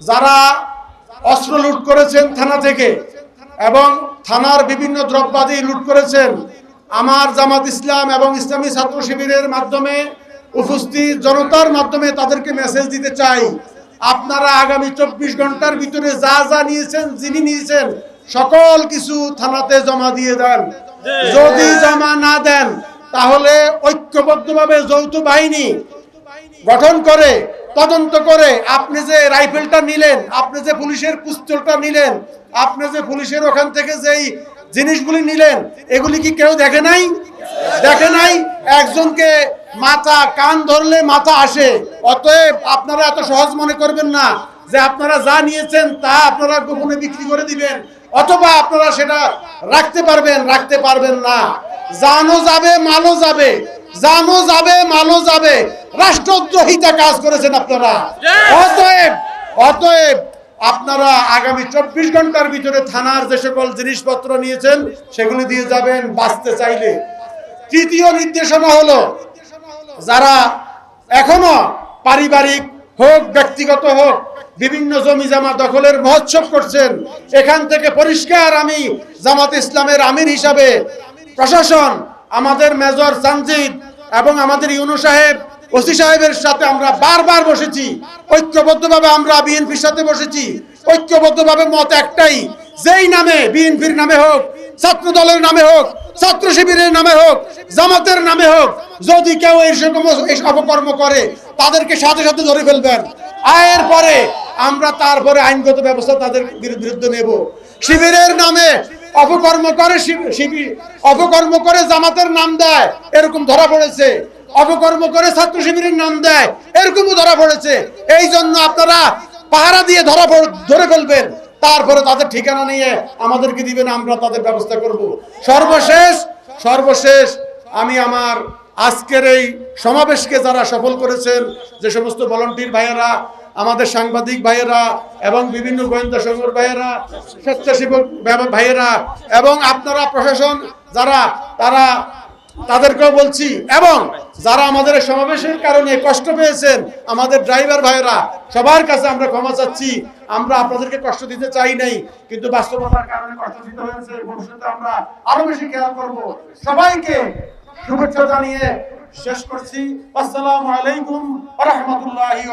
যারা অস্ত্র লুট করেছেন থানা থেকে এবং থানার বিভিন্ন দ্রব্যাদি লুট করেছেন, আমার জামাত ইসলাম এবং ইসলামী ছাত্র শিবিরের মাধ্যমে উপস্থিত জনতার মাধ্যমে তাদেরকে মেসেজ দিতে চাই। আপনারা আগামী চব্বিশ ঘণ্টার ভিতরে যা যা নিয়েছেন, যিনি নিয়েছেন, সকল কিছু থানাতে জমা দিয়ে দেন। যদি জমা না দেন, তাহলে ঐক্যবদ্ধভাবে যৌথ বাহিনী গঠন করে তদন্ত করে আপনি যে রাইফেলটা নিলেন, আপনি যে পুলিশের পিস্তলটা নিলেন, আপনি যে পুলিশের ওখান থেকে যেই জিনিসগুলি নিলেন, এগুলি কি কেউ দেখে নাই? দেখে নাই? একজনকে মাথা, কান ধরলে মাথা আসে। অতএব আপনারা এত সহজ মনে করবেন না যে আপনারা যা নিয়েছেন তা আপনারা গোপনে বিক্রি করে দিবেন, অথবা আপনারা সেটা রাখতে পারবেন রাখতে পারবেন না। জানো যাবে, মালও যাবে। জানো যাবে মালও যাবে। রাষ্ট্রদ্রোহিতা কাজ করেছেন আপনারা। অতএব অতএব আপনারা আগামী চব্বিশ ঘণ্টার ভিতরে থানার যে সকল জিনিসপত্র নিয়েছেন সেগুলি দিয়ে যাবেন বাঁচতে চাইলে। তৃতীয় নির্দেশনা হলো যারা এখনও পারিবারিক হোক ব্যক্তিগত হোক বিভিন্ন জমি জামা দখলের মহোৎসব করছেন এখান থেকে পরিষ্কার আমি জামাত ইসলামের আমির হিসাবে প্রশাসন আমাদের মেজর সানজিদ এবং আমাদের ইউনু সাহেব, ওসি সাহেবের সাথে আমরা বারবার বসেছি। ঐক্যবদ্ধভাবে আমরা বিএনপির সাথে বসেছি। ঐক্যবদ্ধভাবে মত একটাই, যেই নামে বিএনপির নামে হোক ছাত্র দলের নামে হোক, ছাত্র শিবিরের নামে হোক, জামাতের নামে হোক, যদি কেউ এরকম এই অপকর্ম করে, তাদেরকে সাথে সাথে ধরে ফেলবেন। আয়ের পরে আমরা তারপরে আইনগত ব্যবস্থা তাদের বিরু- বিরুদ্ধে নেব। শিবিরের নামে অপকর্ম করে শিবির অপকর্ম করে জামাতের নাম দেয়, এরকম ধরা পড়েছে। অপকর্ম করে ছাত্র শিবিরের নাম দেয়, এরকমও ধরা পড়েছে। এই জন্য আপনারা পাহারা দিয়ে ধরা ধরে ফেলবেন। তারপরে তাদের ঠিকানা নিয়ে আমাদেরকে দিবেন, আমরা তাদের ব্যবস্থা করব। সর্বশেষ সর্বশেষ আমি আমার আজকের এই সমাবেশকে যারা সফল করেছেন, যে সমস্ত ভলান্টিয়ার ভাইয়েরা আমাদের সাংবাদিক ভাইয়েরা এবং বিভিন্ন গোয়েন্দা সংঘর ভাইয়েরা, স্বেচ্ছাসেবক ভাইয়েরা এবং আপনারা প্রশাসন যারা, তারা তাদেরকেও বলছি, এবং যারা আমাদের সমাবেশের কারণে কষ্ট পেয়েছেন, আমাদের ড্রাইভার ভাইয়েরা, সবার কাছে আমরা ক্ষমা চাচ্ছি। আমরা আপনাদেরকে কষ্ট দিতে চাই নাই, কিন্তু বাস্তবতার কারণে কষ্ট দিতে হয়েছে। ভবিষ্যতে আমরা আরও বেশি খেয়াল করব। সবাইকে শুভেচ্ছা জানিয়ে শেষ করছি। আসসালামু আলাইকুম রাহমাতুল্লাহি